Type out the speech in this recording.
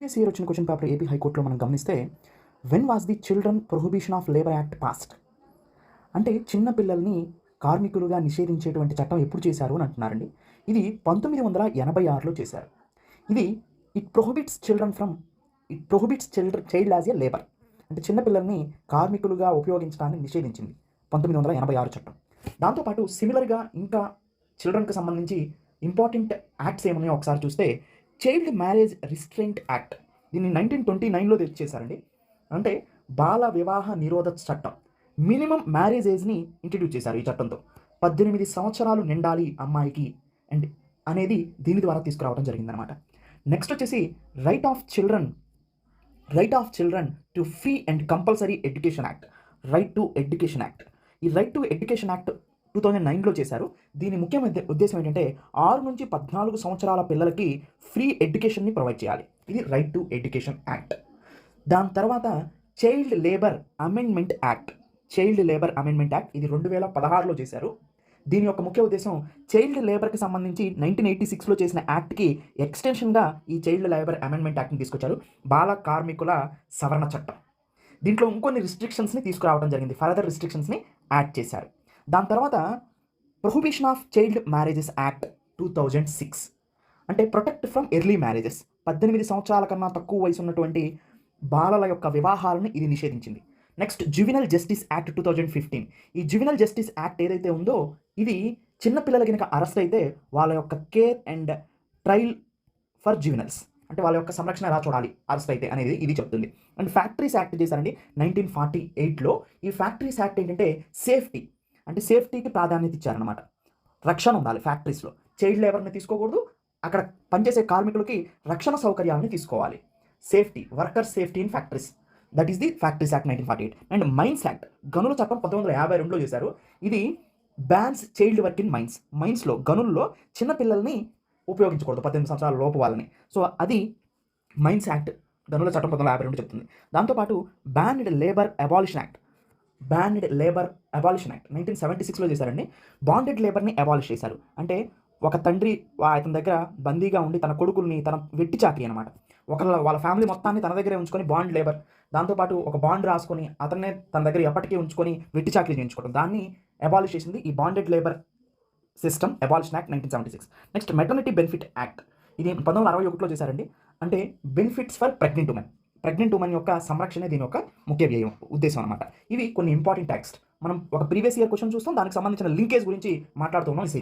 Previous year వచ్చిన question paper AP హైకోర్టులో మనం గమనిస్తే when was the children prohibition of labour act passed అంటే చిన్న పిల్లల్ని కార్మికులుగా నిషేధించేటువంటి చట్టం ఎప్పుడు చేశారు అని అంటున్నారండి. ఇది పంతొమ్మిది వందల ఎనభై ఆరులో చేశారు. ఇది it prohibits children from it prohibits children child as a labour అంటే చిన్నపిల్లల్ని కార్మికులుగా ఉపయోగించడాన్ని నిషేధించింది పంతొమ్మిది వందల ఎనభై ఆరు చట్టం. దాంతోపాటు సిమిలర్గా ఇంకా చిల్డ్రన్కి సంబంధించి ఇంపార్టెంట్ యాక్ట్స్ ఏమున్నాయో ఒకసారి చూస్తే చైల్డ్ మ్యారేజ్ రిస్ట్రెంట్ యాక్ట్ దీన్ని నైన్టీన్ ట్వంటీ నైన్లో తెచ్చేశారండి. అంటే బాల వివాహ నిరోధ చట్టం. మినిమం మ్యారేజ్ ఏజ్ని ఇంట్రడ్యూస్ చేశారు ఈ చట్టంతో. పద్దెనిమిది సంవత్సరాలు నిండాలి అమ్మాయికి అండ్ అనేది దీని ద్వారా తీసుకురావడం జరిగిందనమాట నెక్స్ట్ వచ్చేసి right of children right of children to free and compulsory education act right to education act ఈ right to education act two thousand నైన్లో చేశారు. దీని ముఖ్యమైన ఉద్దేశం ఏంటంటే ఆరు నుంచి పద్నాలుగు సంవత్సరాల పిల్లలకి ఫ్రీ ఎడ్యుకేషన్ని ప్రొవైడ్ చేయాలి. ఇది రైట్ టు ఎడ్యుకేషన్ యాక్ట్ దాని తర్వాత child labour amendment act child labour amendment act ఇది రెండు వేల పదహారులో చేశారు. దీని యొక్క ముఖ్య ఉద్దేశం చైల్డ్ లేబర్కి సంబంధించి నైన్టీన్ ఎయిటీ సిక్స్లో చేసిన యాక్ట్కి ఎక్స్టెన్షన్గా ఈ చైల్డ్ లేబర్ అమెండ్మెంట్ యాక్ట్ని తీసుకొచ్చారు. బాల కార్మికుల సవరణ చట్టం. దీంట్లో ఇంకొన్ని రిస్ట్రిక్షన్స్ని తీసుకురావడం జరిగింది. ఫర్దర్ రిస్ట్రిక్షన్స్ని యాడ్ చేశారు. దాని తర్వాత prohibition of child marriages act two thousand six అంటే ప్రొటెక్ట్ ఫ్రమ్ ఎర్లీ మ్యారేజెస్ పద్దెనిమిది సంవత్సరాల కన్నా తక్కువ వయసు ఉన్నటువంటి బాలల యొక్క వివాహాలను ఇది నిషేధించింది. Next juvenile justice act two thousand fifteen ఈ జువినల్ జస్టిస్ యాక్ట్ ఏదైతే ఉందో ఇది చిన్నపిల్లల కనుక అరెస్ట్ అయితే వాళ్ళ యొక్క care and trial for juveniles అంటే వాళ్ళ యొక్క సంరక్షణ ఎలా చూడాలి? అరెస్ట్ అయితే అనేది ఇది చెప్తుంది. అండ్ ఫ్యాక్టరీస్ యాక్ట్ చేశారండి నైన్టీన్ ఫార్టీ ఎయిట్లో ఈ ఫ్యాక్టరీస్ యాక్ట్ ఏంటంటే సేఫ్టీ అంటే సేఫ్టీకి ప్రాధాన్యత ఇచ్చారనమాట రక్షణ ఉండాలి ఫ్యాక్టరీస్లో. చైల్డ్ లేబర్ని తీసుకోకూడదు అక్కడ పనిచేసే కార్మికులకి రక్షణ సౌకర్యాలను తీసుకోవాలి. Safety worker safety in factories. That is the factories act nineteen forty eight and mines act గనుల చట్టం పంతొమ్మిది వందల యాభై రెండులో చేశారు. ఇది bans child work in mines. మైన్స్లో గనుల్లో చిన్నపిల్లల్ని ఉపయోగించకూడదు పద్దెనిమిది సంవత్సరాల లోపు వాళ్ళని. సో అది మైన్స్ యాక్ట్ గనుల చట్టం పంతొమ్మిది వందల యాభై రెండు చెప్తుంది. దాంతోపాటు banned labour abolition act bonded labour abolition act nineteen seventy సిక్స్లో చేశారండి. బాండెడ్ లేబర్ని అబాలిష్ చేశారు. అంటే ఒక తండ్రి అతని దగ్గర బందీగా ఉండి తన కొడుకుల్ని తన వెట్టి చాకరీ అనమాట ఒకళ్ళ వాళ్ళ ఫ్యామిలీ మొత్తాన్ని తన దగ్గరే ఉంచుకొని బాండ్ లేబర్ దాంతోపాటు ఒక బాండ్ రాసుకొని అతన్నే తన దగ్గర ఎప్పటికీ ఉంచుకొని వెట్టి చాకరీ చేయించుకోవడం. దాన్ని అబాలిష్ చేసింది ఈ bonded labour system abolition act nineteen seventy six next maternity benefit act ఇది పంతొమ్మిది వందల అరవై ఒకటిలో చేశారండి. అంటే benefits for pregnant women pregnant women యొక్క సంరక్షణ దీని యొక్క ముఖ్య వ్యయం ఉద్దేశం అనమాట ఇవి కొన్ని ఇంపార్టెంట్ టెక్స్ట్ మనం ఒక ప్రీవియస్ ఇయర్ క్వశ్చన్ చూస్తాం దానికి సంబంధించిన లింకేజ్ గురించి మాట్లాడుతున్నాం ఈ సిరీస్